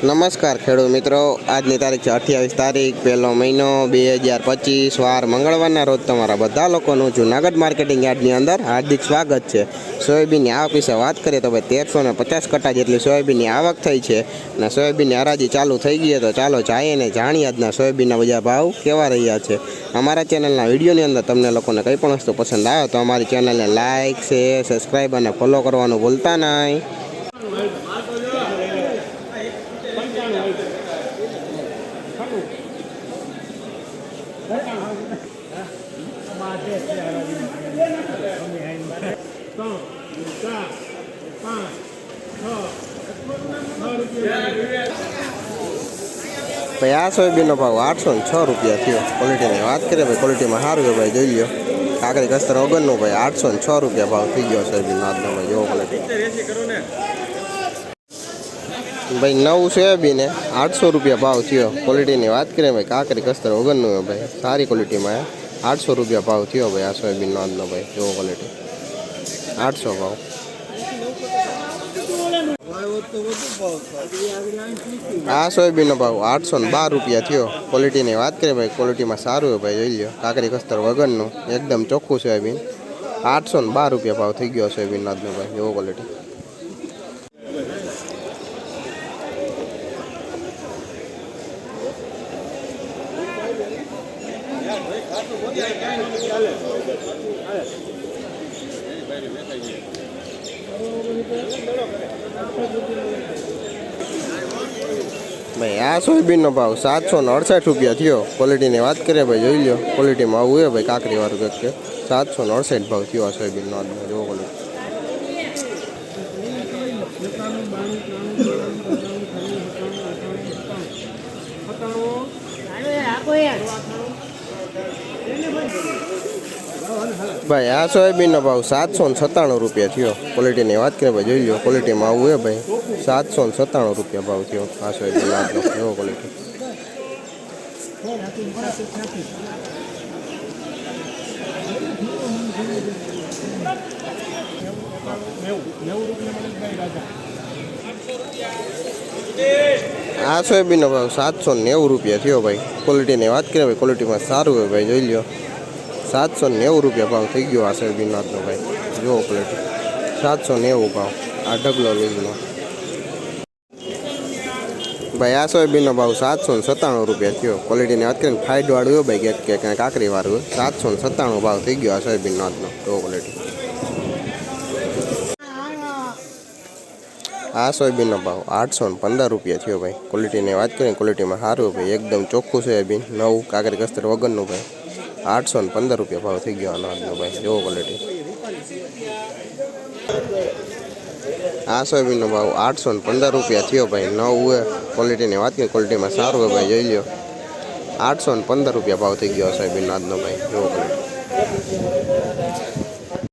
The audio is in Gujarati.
નમસ્કાર ખેડૂત મિત્રો. આજની તારીખ છે અઠ્યાવીસ તારીખ, પહેલો મહિનો બે હજાર પચીસ, વાર મંગળવારના રોજ તમારા બધા લોકોનું જુનાગઢ માર્કેટિંગ યાર્ડની અંદર હાર્દિક સ્વાગત છે. સોયાબીનની આવક વિશે વાત કરીએ તો ભાઈ તેરસો ને પચાસ કટા જેટલી સોયાબીનની આવક થઈ છે અને સોયાબીનની હરાજી ચાલુ થઈ ગઈ તો ચાલો જાઈએ ને જાણીએ આજના સોયાબીનના બધા ભાવ કેવા રહ્યા છે. અમારા ચેનલના વિડીયોની અંદર તમને લોકોને કંઈ પણ વસ્તુ પસંદ આવે તો અમારી ચેનલને લાઇક શેર, સબસ્ક્રાઈબ અને ફોલો કરવાનું ભૂલતા નહીં. ભાઈ આ સોયાબીનનો ભાવ આઠસો ને છ રૂપિયા થયો. ક્વોલિટીની વાત કરીએ, ભાઈ ક્વોલિટીમાં સારું છે, ભાઈ જોઈ લો કાકરી કસ્તર ઓગણનો ભાઈ આઠસો ને છ રૂપિયા ભાવ થઈ ગયો સોયાબીન આજનો, ભાઈ, જોવો ક્વોલિટી ભાઈ, નવું સોયાબીન આઠસો રૂપિયા ભાવ થયો. ક્વોલિટીની વાત કરીએ ભાઈ કાકરી કસ્તર વગરનું ભાઈ. સારી ક્વોલિટીમાં આઠસો રૂપિયા ભાવ થયો ભાઈ આ સોયાબીનનો આજનો ભાઈ જોવો ક્વોલિટી આઠસો ભાવ. આ સોયાબીનનો ભાવ આઠસો ને બાર રૂપિયા થયો. ક્વોલિટીની વાત કરીએ ભાઈ ક્વોલિટીમાં સારું હોય ભાઈ, જોઈ લો કાકરી કસ્તર વગરનું એકદમ ચોખ્ખું સોયાબીન. આઠસો ને બાર રૂપિયા ભાવ થઈ ગયો સોયાબીનનો આજનો ભાઈ જોવો ક્વોલિટી ભાઈ, આ સોયાબીનનો ભાવ સાતસો ને અડસઠ રૂપિયા થયો. ક્વોલિટીની વાત કરીએ ભાઈ, જોઈ લો ક્વોલિટીમાં આવું હોય ભાઈ કાકરીવાળું કંઈક કે સાતસો ને અડસઠ ભાવ થયો આ સોયાબીનનો આજનો જોવો ક્વોલિટી ભાઈ, આ સોયાબીનનો ભાવ સાતસો ને સત્તાણું રૂપિયા થયો. ક્વોલિટીની વાત કરીએ ભાઈ, જોઈ લો ક્વોલિટીમાં આવું હે ભાઈ. સાતસો ને સત્તાણું રૂપિયા ભાવ થયો આ સોયાબીન આજનો એવો ક્વોલિટી આ સોયાબીનનો ભાવ સાતસો નેવું રૂપિયા થયો ભાઈ. ક્વોલિટીની વાત કરીએ ભાઈ ક્વોલિટીમાં સારું હોય ભાઈ, જોઈ લો સાતસો નેવું રૂપિયા ભાવ થઈ ગયો આ સોયાબીનનો આજનો ભાઈ. જુઓ પ્લેટ સાતસો નેવું ભાવ આ ઢગલો લીધનો ભાઈ, આ સોયાબીનનો ભાવ સાતસો ને સત્તાણું રૂપિયા થયો. ક્વોલિટીની વાત કરીને ફાઇડવાળું હોય ભાઈ કે કાંઈ કાંકરીવાળું હોય. સાતસો ને સત્તાણું ભાવ થઈ ગયો આ સોયાબીનનો આજનો જુઓ ક્વોલિટી આ સોયાબીનનો ભાવ આઠસો ને પંદર રૂપિયા થયો ભાઈ. ક્વોલિટીની વાત કરીને ક્વોલિટીમાં સારું ભાઈ. એકદમ ચોખ્ખું સોયાબીન, નવું કાકરી કસ્તર વગરનું ભાઈ. આઠસો ને પંદર રૂપિયા ભાવ થઈ ગયો અનાજનો ભાઈ, જોવો ક્વોલિટી આ સોયાબીનનો ભાવ આઠસો ને પંદર રૂપિયા થયો ભાઈ નવ ક્વોલિટીની વાત કરીએ ક્વોલિટીમાં સારું હોય ભાઈ, જોઈ લો આઠસો ને પંદર રૂપિયા ભાવ થઈ ગયો સોયાબીનનો આજનો ભાઈ, જોવો ક્વોલિટી